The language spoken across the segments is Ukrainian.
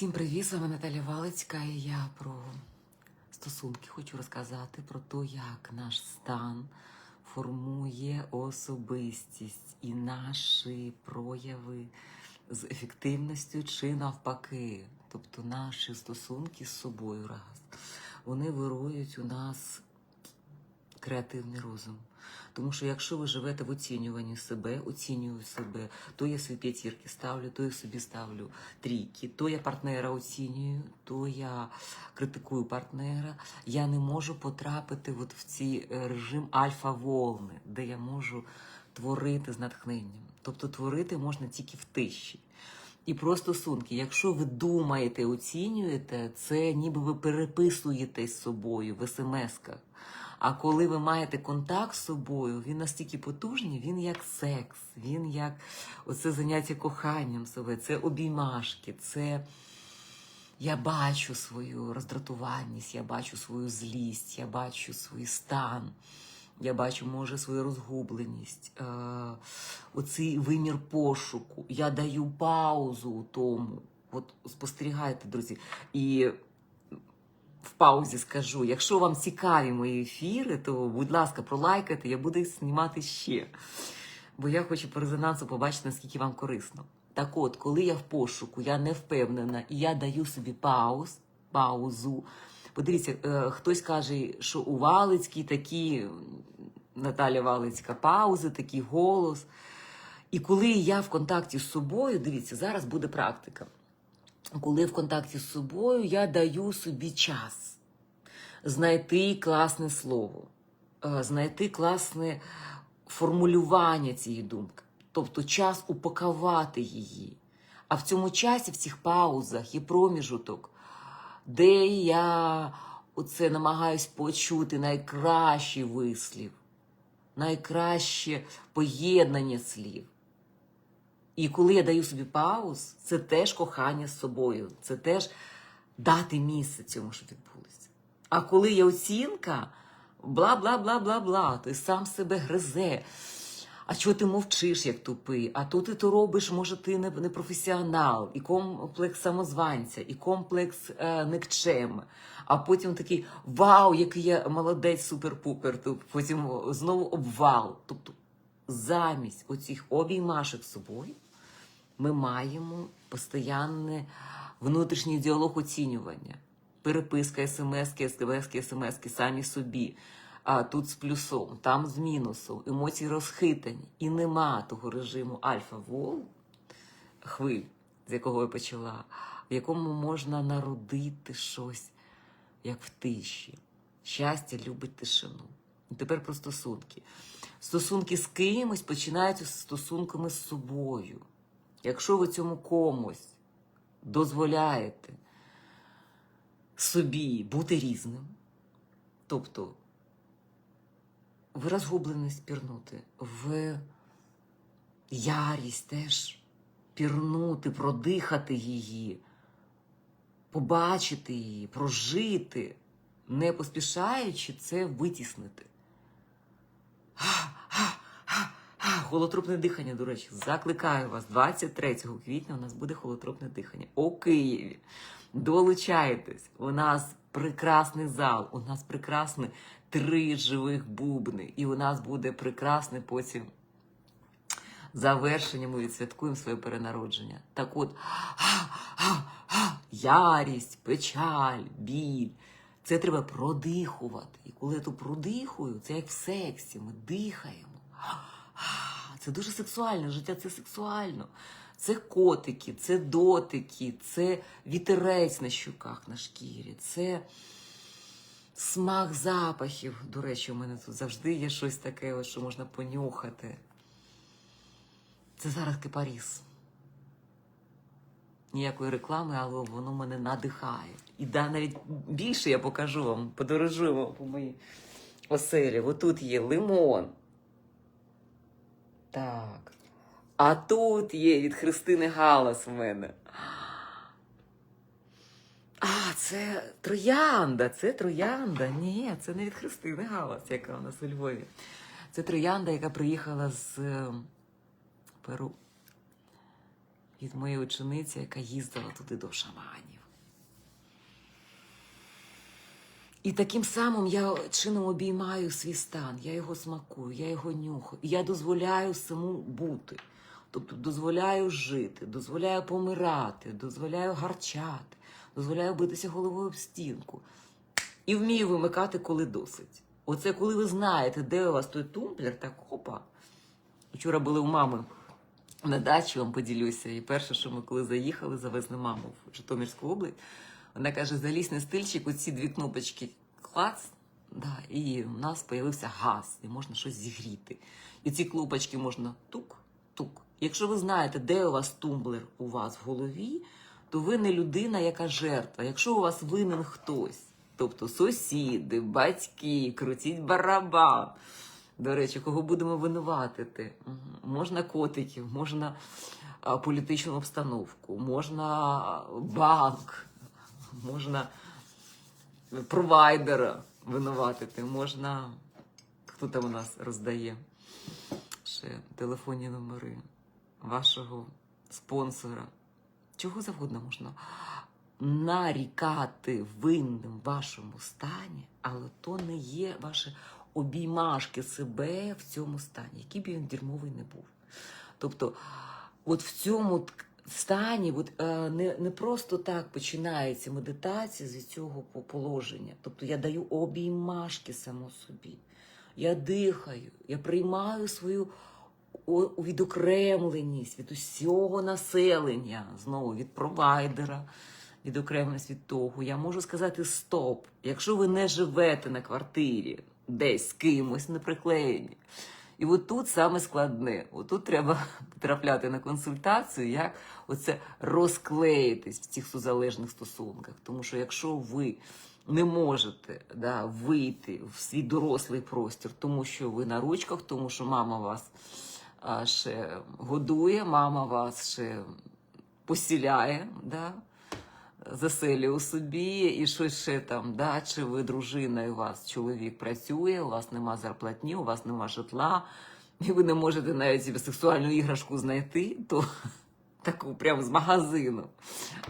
Всім привіт, з вами Наталя Валицька, і я про стосунки хочу розказати про те, як наш стан формує особистість і наші прояви з ефективністю чи навпаки. Тобто наші стосунки з собою раз. Вони вирують у нас креативний розум. Тому що якщо ви живете в оцінюванні себе, оцінюю себе, то я собі п'ятірки ставлю, то я собі ставлю трійки, то я партнера оцінюю, то я критикую партнера. Я не можу потрапити от в цей режим альфа-волни, де я можу творити з натхненням. Тобто творити можна тільки в тиші. І про стосунки, якщо ви думаєте, оцінюєте, це ніби ви переписуєтесь з собою в смс-ках. А коли ви маєте контакт з собою, він настільки потужний, він як секс, він як оце заняття коханням себе, це обіймашки, це я бачу свою роздратуваність, я бачу свою злість, я бачу свій стан, я бачу, може, свою розгубленість, е, оцей вимір пошуку. Я даю паузу у тому. От спостерігайте, друзі. І в паузі скажу, якщо вам цікаві мої ефіри, то, будь ласка, пролайкайте, я буду їх знімати ще. Бо я хочу по резонансу побачити, наскільки вам корисно. Так от, коли я в пошуку, я не впевнена, і я даю собі пауз, паузу. Подивіться, е, хтось каже, що у Валицькій такі, Наталя Валицька, паузи, такий голос. І коли я в контакті з собою, дивіться, зараз буде практика коли в контакті з собою я даю собі час знайти класне слово, е, знайти класне формулювання цієї думки, тобто час упакувати її. А в цьому часі, в цих паузах є проміжуток, де я оце намагаюсь почути найкращий вислів, найкраще поєднання слів. І коли я даю собі пауз, це теж кохання з собою, це теж дати місце цьому, що відбулося. А коли є оцінка, бла бла бла бла бла, ти сам себе гризе. А чого ти мовчиш, як тупий? А то ти то робиш, може, ти не, не професіонал, і комплекс самозванця, і комплекс е, никчем. А потім такий вау, який я молодець, супер-пупер. Потім знову обвал. Тобто замість оцих обіймашок собою ми маємо постійний внутрішній діалог оцінювання. Переписка смс-ки, смс-ки, смс-ки самі собі. А тут з плюсом, там з мінусом, емоції розхитані. І нема того режиму альфа-вол, хвиль, з якого я почала, в якому можна народити щось, як в тиші. Щастя любить тишину. І тепер про стосунки. Стосунки з кимось починаються з стосунками з собою. Якщо ви цьому комусь дозволяєте собі бути різним, тобто в розгубленість пірнути, в ярість теж пірнути, продихати її, побачити її, прожити, не поспішаючи це витіснити. Холотропне дихання, до речі, закликаю вас 23 квітня. У нас буде холотропне дихання у Києві. Долучайтесь, у нас прекрасний зал, у нас прекрасні три живих бубни, і у нас буде прекрасне потім завершення. Ми відсвяткуємо своє перенародження. Так от ярість, печаль, біль. Це треба продихувати. І коли я тут продихую, це як в сексі, ми дихаємо. Це дуже сексуально, життя це сексуально. Це котики, це дотики, це вітерець на щуках на шкірі, це смак запахів. До речі, у мене тут завжди є щось таке, що можна понюхати. Це зараз кипаріс. Ніякої реклами, але воно мене надихає. І да, навіть більше я покажу вам, подорожуємо по моїй оселі. Отут є лимон. Так. А тут є від Христини Галас в мене. А, це троянда, це троянда. Ні, це не від Христини Галас, яка у нас у Львові. Це троянда, яка приїхала з е, Перу. Від моєї учениці, яка їздила туди до шаманів. І таким самим я чином обіймаю свій стан, я його смакую, я його нюхаю, я дозволяю саму бути. Тобто дозволяю жити, дозволяю помирати, дозволяю гарчати, дозволяю битися головою об стінку. І вмію вимикати, коли досить. Оце коли ви знаєте, де у вас той тумблер, так опа. Вчора були у мами на дачі, вам поділюся. І перше, що ми коли заїхали, завезли маму в Житомирську область. Вона каже: залізь на стильчик, оці дві кнопочки клац, да, і в нас з'явився газ, і можна щось зігріти. І ці кнопочки можна тук-тук. Якщо ви знаєте, де у вас тумблер у вас в голові, то ви не людина, яка жертва. Якщо у вас винен хтось, тобто сусіди, батьки, крутіть барабан. До речі, кого будемо винуватити? Можна котиків, можна політичну обстановку, можна банк, можна провайдера винуватити, можна. Хто там у нас роздає? Ще телефонні номери вашого спонсора. Чого завгодно можна нарікати винним вашому стані, але то не є ваші обіймашки себе в цьому стані, який б він дерьмовий не був. Тобто, от в цьому стані от, е, не, не просто так починається медитація з цього положення. Тобто я даю обіймашки само собі. Я дихаю, я приймаю свою відокремленість від усього населення, знову від провайдера, відокремленість від того. Я можу сказати стоп. Якщо ви не живете на квартирі, десь кимось не приклеєні. І от тут саме складне. Отут треба потрапляти на консультацію, як оце розклеїтись в цих сузалежних стосунках. Тому що якщо ви не можете да, вийти в свій дорослий простір, тому що ви на ручках, тому що мама вас ще годує, мама вас ще посіляє, да, заселює у собі, і що ще там, да, чи ви дружина, і у вас чоловік працює, у вас нема зарплатні, у вас нема житла, і ви не можете навіть собі сексуальну іграшку знайти, то таку прямо з магазину,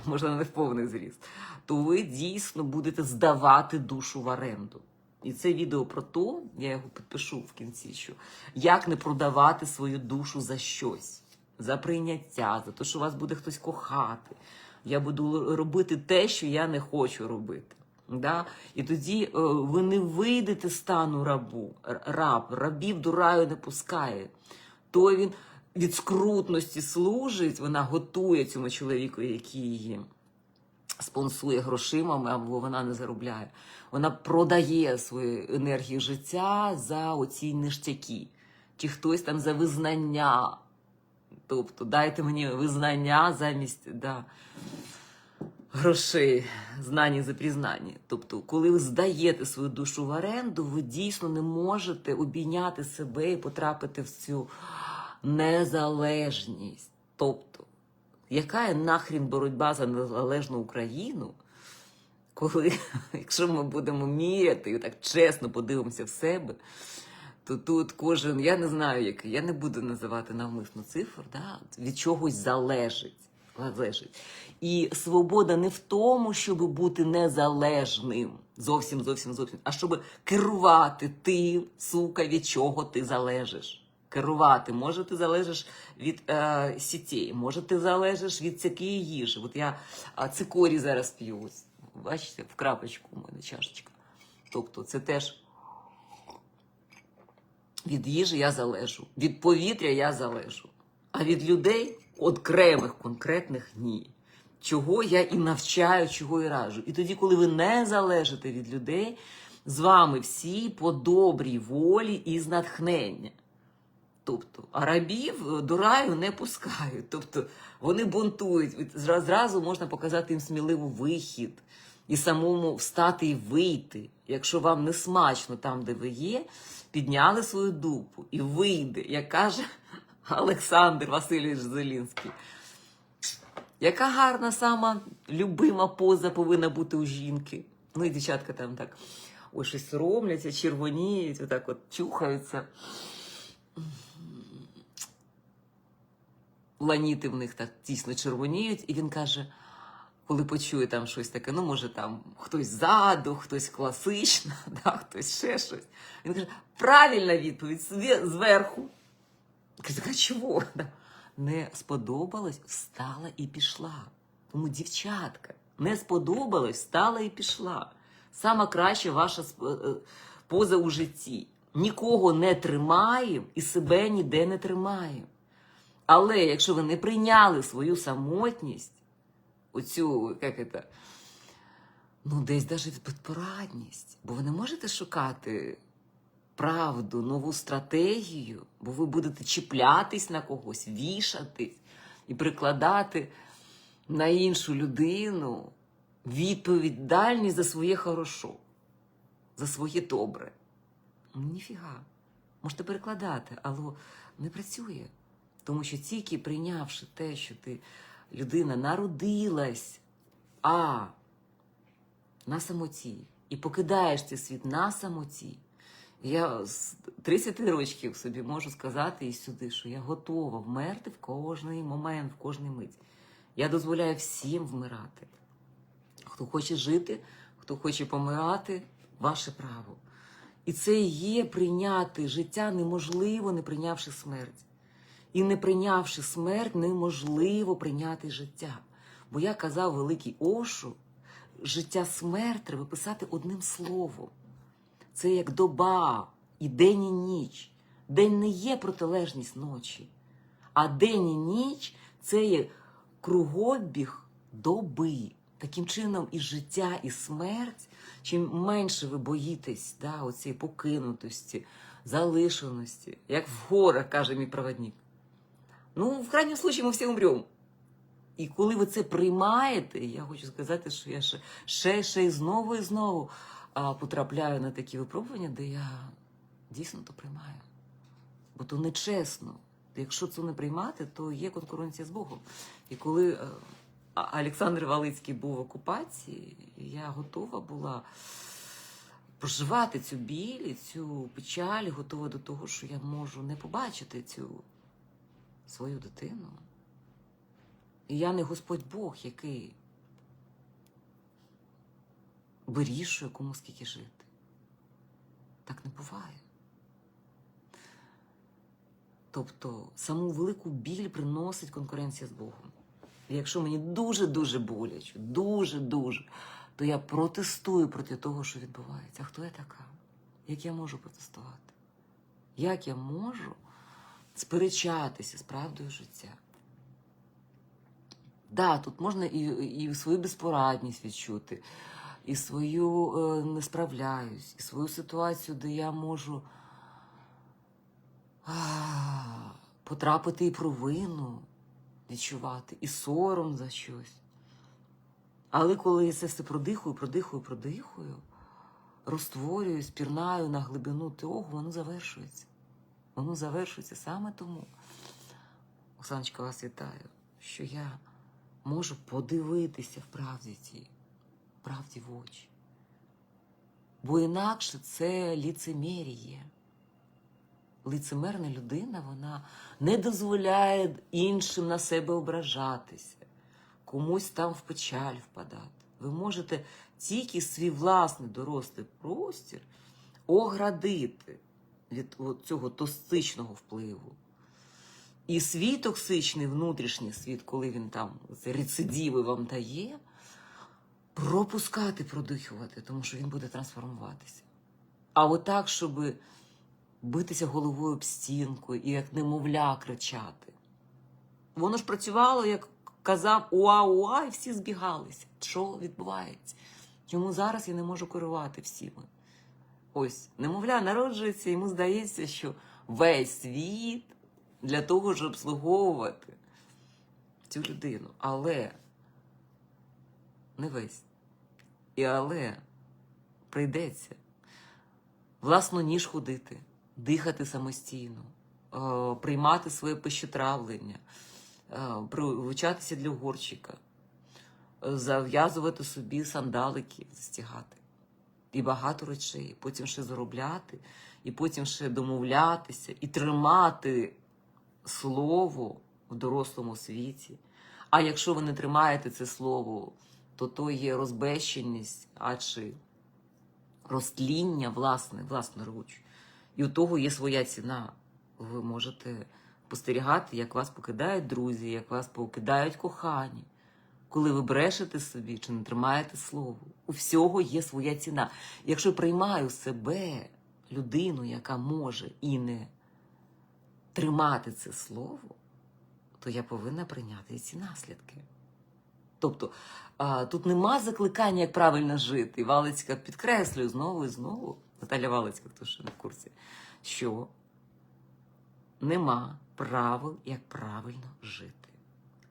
можна не в повний зріст, то ви дійсно будете здавати душу в оренду. І це відео про то, я його підпишу в кінці, що як не продавати свою душу за щось, за прийняття, за те, що вас буде хтось кохати. Я буду робити те, що я не хочу робити. Да? І тоді е, ви не вийдете стану рабу, раб, рабів до раю не пускає. То він від скрутності служить, вона готує цьому чоловіку, який її спонсує грошима, або вона не заробляє. Вона продає свою енергію життя за оці ништяки. Чи хтось там за визнання. Тобто дайте мені визнання замість да, грошей, знання за признання. Тобто, коли ви здаєте свою душу в оренду, ви дійсно не можете обійняти себе і потрапити в цю незалежність. Тобто, яка є нахрін боротьба за незалежну Україну, коли, якщо ми будемо міряти і так чесно подивимося в себе, то тут кожен, я не знаю, який, я не буду називати навмисно цифр, да, від чогось залежить. залежить. І свобода не в тому, щоб бути незалежним, зовсім, зовсім, зовсім, а щоб керувати тим, сука, від чого ти залежиш. Керувати, може, ти залежиш від е, сітей, може, ти залежиш від всякої їжі. От я а, цикорій зараз п'ю. Бачите, в крапочку у мене чашечка. Тобто, це теж від їжі я залежу, від повітря я залежу, а від людей окремих, конкретних ні. Чого я і навчаю, чого і раджу. І тоді, коли ви не залежите від людей, з вами всі по добрій волі і з натхнення. Тобто, а рабів е, до раю не пускають. Тобто вони бунтують. Зразу можна показати їм сміливий вихід і самому встати і вийти. Якщо вам не смачно там, де ви є, підняли свою дупу і вийде, як каже Олександр Васильович Зелінський. Яка гарна сама любима поза повинна бути у жінки. Ну і дівчатка там так ой, щось соромляться, червоніють, отак от чухаються. ланіти в них так тісно червоніють, і він каже, коли почує там щось таке, ну, може, там хтось ззаду, хтось класично, да, хтось ще щось. Він каже, правильна відповідь зверху. Каже, а чого? Не сподобалось, встала і пішла. Тому, дівчатка, не сподобалось, встала і пішла. Сама краща ваша е, поза у житті. Нікого не тримаємо і себе ніде не тримаємо. Але якщо ви не прийняли свою самотність, оцю, як це, ну, десь навіть безпорадність, бо ви не можете шукати правду, нову стратегію, бо ви будете чіплятись на когось, вішатись і прикладати на іншу людину відповідальність за своє хорошо, за своє добре. Ну, ніфіга. Можете перекладати, але не працює. Тому що тільки прийнявши те, що ти людина народилась, а на самоті, і покидаєш цей світ на самоті. Я з 30 років собі можу сказати і сюди, що я готова вмерти в кожний момент, в кожний мить. Я дозволяю всім вмирати. Хто хоче жити, хто хоче помирати, ваше право. І це є прийняти життя неможливо, не прийнявши смерть. І не прийнявши смерть, неможливо прийняти життя. Бо я казав великий Ошу, життя смерть треба писати одним словом. Це як доба і день і ніч. День не є протилежність ночі, а день і ніч це є кругобіг доби. Таким чином, і життя, і смерть, чим менше ви боїтесь да, оцієї покинутості, залишеності, як в горах, каже мій проводник. Ну, в крайньому случае ми всі умремо. І коли ви це приймаєте, я хочу сказати, що я ще, ще, ще і знову і знову а, потрапляю на такі випробування, де я дійсно то приймаю. Бо то нечесно. Якщо це не приймати, то є конкуренція з Богом. І коли е, Олександр Валицький був в окупації, я готова була проживати цю біль, цю печаль, готова до того, що я можу не побачити цю свою дитину. І я не Господь Бог, який вирішує, кому скільки жити. Так не буває. Тобто саму велику біль приносить конкуренція з Богом. І якщо мені дуже-дуже боляче, дуже-дуже, то я протестую проти того, що відбувається. А хто я така? Як я можу протестувати? Як я можу сперечатися з правдою життя? Да, тут можна і, і свою безпорадність відчути, і свою е, не справляюсь, і свою ситуацію, де я можу а, потрапити і провину відчувати, і сором за щось. Але коли я це все продихую, продихую, продихую, розтворюю, спірнаю на глибину того, воно завершується. Воно завершується саме тому. Оксаночка, вас вітаю, що я можу подивитися в правді цій, правді в очі. Бо інакше це ліцемір'є. Лицемерна людина, вона не дозволяє іншим на себе ображатися, комусь там в печаль впадати. Ви можете тільки свій власний дорослий простір оградити від цього токсичного впливу. І свій токсичний внутрішній світ, коли він там це рецидиви вам дає, пропускати, продихувати, тому що він буде трансформуватися. А отак, щоб битися головою об стінку і як немовля кричати. Воно ж працювало, як казав уа-уа, і всі збігалися. Що відбувається? Чому зараз я не можу керувати всіми? Ось, немовля народжується, йому здається, що весь світ для того, щоб обслуговувати цю людину. Але не весь. І але прийдеться власну ніж ходити, дихати самостійно, е, приймати своє пищетравлення, е, привчатися для горчика, е, зав'язувати собі сандалики, застігати. І багато речей, потім ще заробляти, і потім ще домовлятися, і тримати слово в дорослому світі. А якщо ви не тримаєте це слово, то то є розбещеність, а чи розтління власне, власноруч. І у того є своя ціна. Ви можете спостерігати, як вас покидають друзі, як вас покидають кохані. Коли ви брешете собі чи не тримаєте слово, у всього є своя ціна. Якщо приймаю себе людину, яка може і не тримати це слово, то я повинна прийняти ці наслідки. Тобто тут нема закликання, як правильно жити. Валицька підкреслює знову і знову, Наталя Валицька, хто ще не в курсі, що нема правил, як правильно жити.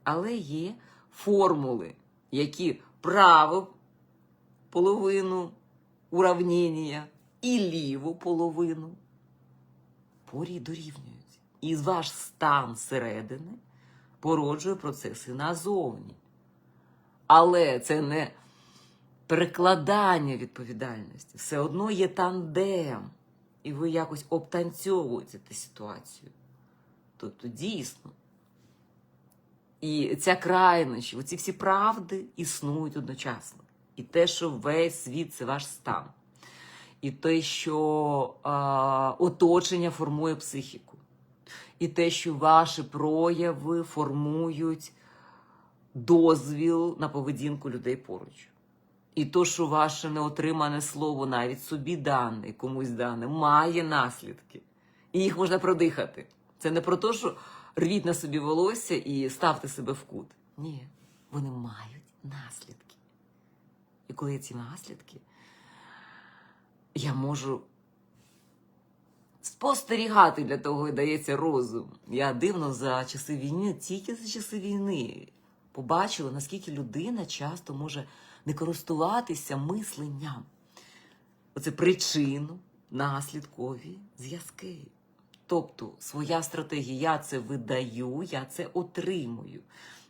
Але є формули, які праву половину уравнення і ліву половину порі дорівнюють. І ваш стан зсередини породжує процеси назовні. Але це не перекладання відповідальності. Все одно є тандем, і ви якось обтанцьовуєте ситуацію. Тобто дійсно. І ця крайнощі, оці всі правди існують одночасно. І те, що весь світ це ваш стан. І те, що а, оточення формує психіку. І те, що ваші прояви формують дозвіл на поведінку людей поруч. І то, що ваше неотримане слово, навіть собі дане, комусь дане, має наслідки. І їх можна продихати. Це не про те, що рвіть на собі волосся і ставте себе в кут. Ні, вони мають наслідки. І коли є ці наслідки, я можу спостерігати для того і дається розум. Я дивно за часи війни, тільки за часи війни побачила, наскільки людина часто може не користуватися мисленням. Оце причину, наслідкові зв'язки. Тобто своя стратегія, я це видаю, я це отримую.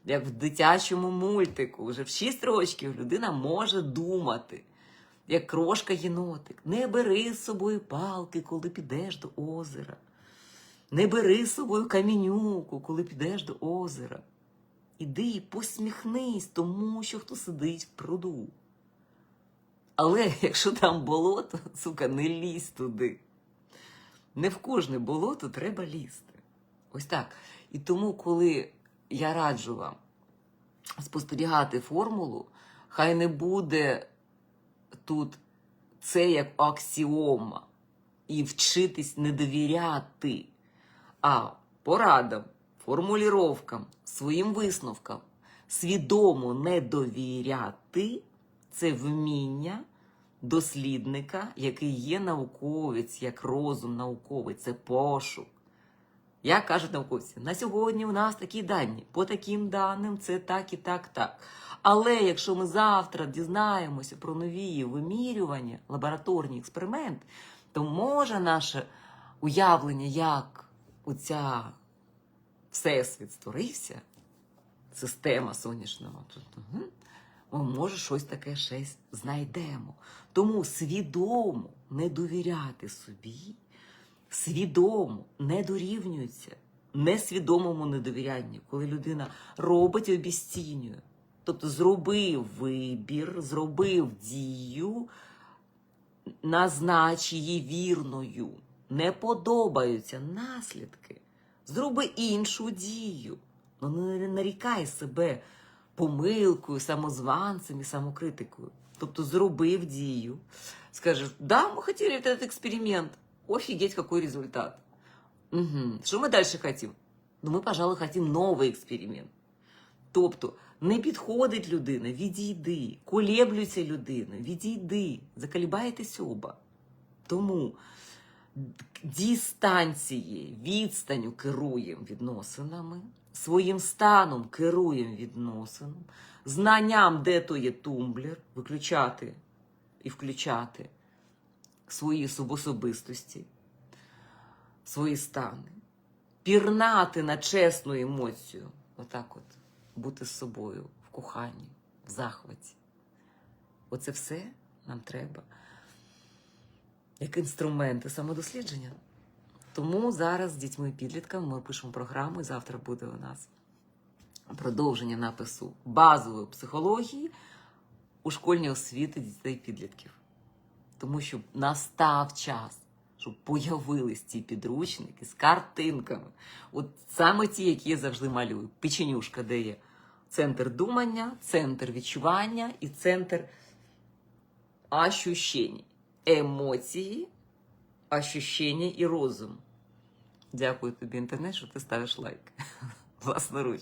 Як в дитячому мультику, вже в 6 років людина може думати, як крошка єнотик. Не бери з собою палки, коли підеш до озера. Не бери з собою камінюку, коли підеш до озера. Іди і посміхнись тому, що хто сидить в пруду. Але якщо там болото, сука, не лізь туди. Не в кожне болото треба лізти. Ось так. І тому, коли я раджу вам спостерігати формулу, хай не буде тут це як аксіома, і вчитись не довіряти, а порадам, формуліровкам, своїм висновкам, свідомо не довіряти це вміння дослідника, який є науковець, як розум науковий, це пошук. Як кажуть науковці, на сьогодні у нас такі дані, по таким даним це так і так, так. Але якщо ми завтра дізнаємося про нові вимірювання, лабораторні експерименти, то може наше уявлення, як оця всесвіт створився, система сонячного, ми, може, щось таке й знайдемо. Тому свідомо не довіряти собі, свідомо не дорівнюється несвідомому недовірянню, коли людина робить і обіцінює. Тобто зробив вибір, зробив дію, назнач її вірною. Не подобаються наслідки. Зроби іншу дію. Ну не нарікай себе помилкою, самозванцем і самокритикою. Тобто зробив дію. Скажеш, да, мы хотели этот эксперимент. Офигеть, какой результат. Угу. Що ми далі хотім? Ну, ми, пожалуй, хотім новий експеримент. Тобто, не підходить людина, відійди, колеблюється людина, відійди, заколібаєтесь оба. Тому дистанції, відстаню керуємо відносинами, своїм станом керуємо відносином, знанням, де то є тумблер, виключати і включати свої субособистості, свої стани, пірнати на чесну емоцію, отак от, бути з собою в коханні, в захваті. Оце все нам треба як інструменти самодослідження. Тому зараз з дітьми і підлітками ми пишемо програму, і завтра буде у нас продовження напису базової психології у школьній освіти дітей підлітків. Тому що настав час, щоб появились ці підручники з картинками. От саме ті, які я завжди малюю. Печенюшка, де є центр думання, центр відчування і центр ощущень. Емоції, ощущення і розум. Дякую тобі, інтернет, що ти ставиш лайк. Власноруч.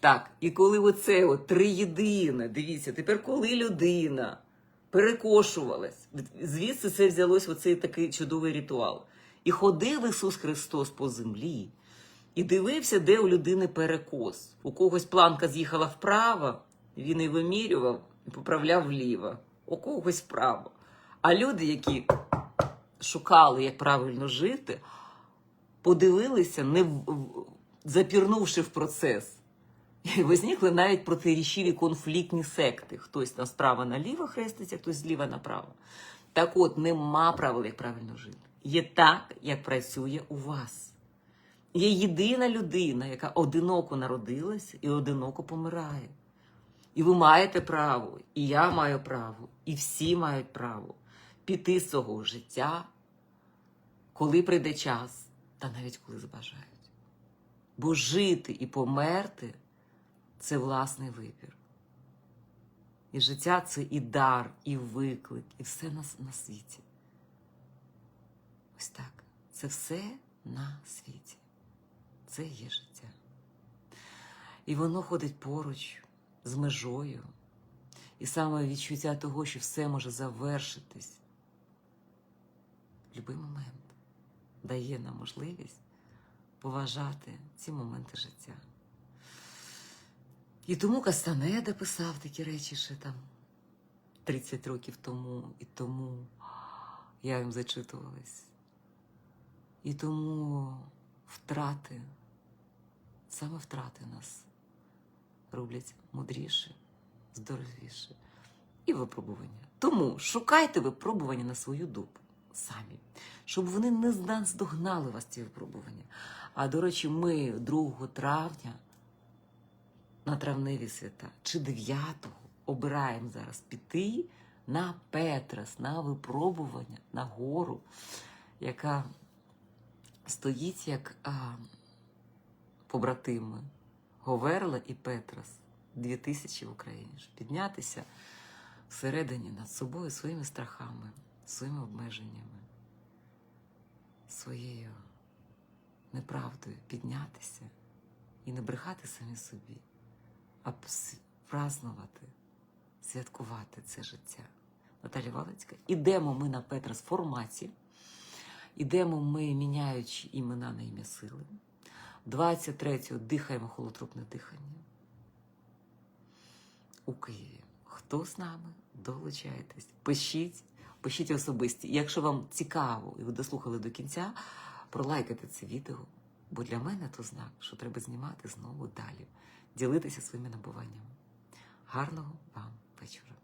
Так, і коли оце от триєдине, дивіться, тепер коли людина перекошувалась, звідси це взялось оцей такий чудовий ритуал. І ходив Ісус Христос по землі, і дивився, де у людини перекос. У когось планка з'їхала вправо, він і вимірював і поправляв вліво, у когось вправо. А люди, які шукали, як правильно жити, подивилися, не запірнувши в процес. І возникли навіть протирічиві конфліктні секти. Хтось там справа наліво хреститься, хтось зліва направо. Так от, нема правил, як правильно жити. Є так, як працює у вас. Є єдина людина, яка одиноко народилася і одиноко помирає. І ви маєте право, і я маю право, і всі мають право піти з цього життя, коли прийде час, та навіть коли забажають. Бо жити і померти це власний вибір. І життя це і дар, і виклик, і все на, на світі. Ось так. Це все на світі. Це є життя. І воно ходить поруч з межою. І саме відчуття того, що все може завершитись будь-який момент, дає нам можливість поважати ці моменти життя. І тому Кастанеда писав такі речі ще там 30 років тому, і тому я їм зачитувалась. І тому втрати, саме втрати нас роблять мудріше, здоровіше і випробування. Тому шукайте випробування на свою дупу самі, щоб вони не наздогнали вас ці випробування. А до речі, ми 2 травня на травневі свята чи 9-го обираємо зараз піти на Петрас, на випробування, на гору, яка стоїть як а, побратими Говерла і Петрас, дві тисячі в Україні, щоб піднятися всередині над собою своїми страхами, своїми обмеженнями, своєю неправдою піднятися і не брехати самі собі, а празнувати, святкувати це життя. Наталя Валицька. Ідемо ми на Петрас форматі. Ідемо ми, міняючи імена на ім'я сили. 23-го дихаємо холотропне дихання. У Києві. Хто з нами? Долучайтесь. Пишіть, пишіть особисті. Якщо вам цікаво і ви дослухали до кінця, пролайкайте це відео, бо для мене то знак, що треба знімати знову далі, ділитися своїми набуваннями. Гарного вам вечора!